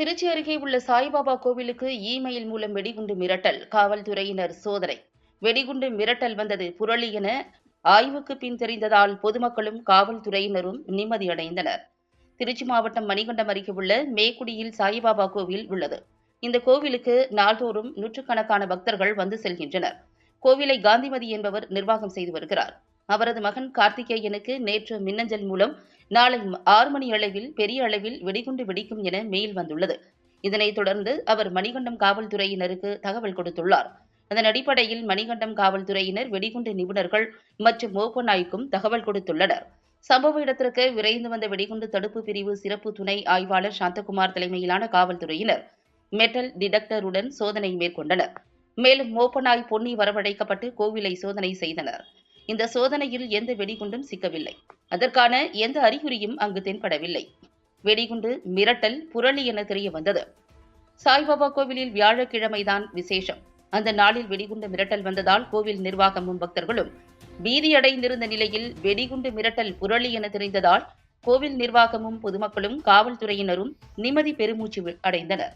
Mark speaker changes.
Speaker 1: திருச்சி அருகே உள்ள சாய்பாபா கோவிலுக்கு இமெயில் மூலம் வெடிகுண்டு மிரட்டல் காவல்துறையினர் சோதனை. வெடிகுண்டு மிரட்டல் வந்தது புரளி என ஆய்வுக்கு பின் தெரிந்ததால் பொதுமக்களும் காவல்துறையினரும் நிம்மதியடைந்தனர் திருச்சி மாவட்டம் மணிகண்டம் அருகே உள்ள மேக்குடியில் சாய்பாபா கோவில் உள்ளது. இந்த கோவிலுக்கு நாள்தோறும் நூற்றுக்கணக்கான பக்தர்கள் வந்து செல்கின்றனர். கோவிலை காந்திமதி என்பவர் நிர்வாகம் செய்து வருகிறார். அவரது மகன் கார்த்திகேயனுக்கு நேற்று மின்னஞ்சல் மூலம் நாளை ஆறு மணி அளவில் பெரிய அளவில் வெடிகுண்டு வெடிக்கும் என மெயில் வந்துள்ளது. இதனைத் தொடர்ந்து அவர் மணிகண்டம் காவல்துறையினருக்கு தகவல் கொடுத்துள்ளார். அதன் அடிப்படையில் மணிகண்டம் காவல்துறையினர் வெடிகுண்டு நிபுணர்கள் மற்றும் மோப்பநாய்க்கும் தகவல் கொடுத்துள்ளனர். சம்பவ இடத்திற்கு விரைந்து வந்த வெடிகுண்டு தடுப்பு பிரிவு சிறப்பு துணை ஆய்வாளர் சாந்தகுமார் தலைமையிலான காவல்துறையினர் மெட்டல் டிடக்டருடன் சோதனை மேற்கொண்டனர். மேலும் மோப்பநாய் பொன்னி வரவழைக்கப்பட்டு கோவிலை சோதனை செய்தனர். இந்த சோதனையில் எந்த வெடிகுண்டும் சிக்கவில்லை. அதற்கான எந்த அறிகுறியும் அங்கு தென்படவில்லை. வெடிகுண்டு மிரட்டல் புரளி என தெரிய வந்தது சாய்பாபா கோவிலில் வியாழக்கிழமைதான் விசேஷம். அந்த நாளில் வெடிகுண்டு மிரட்டல் வந்ததால் கோவில் நிர்வாகமும் பக்தர்களும் பீதியடைந்திருந்த நிலையில் வெடிகுண்டு மிரட்டல் புரளி என தெரிந்ததால் கோவில் நிர்வாகமும் பொதுமக்களும் காவல்துறையினரும் நிம்மதி பெருமூச்சு அடைந்தனர்.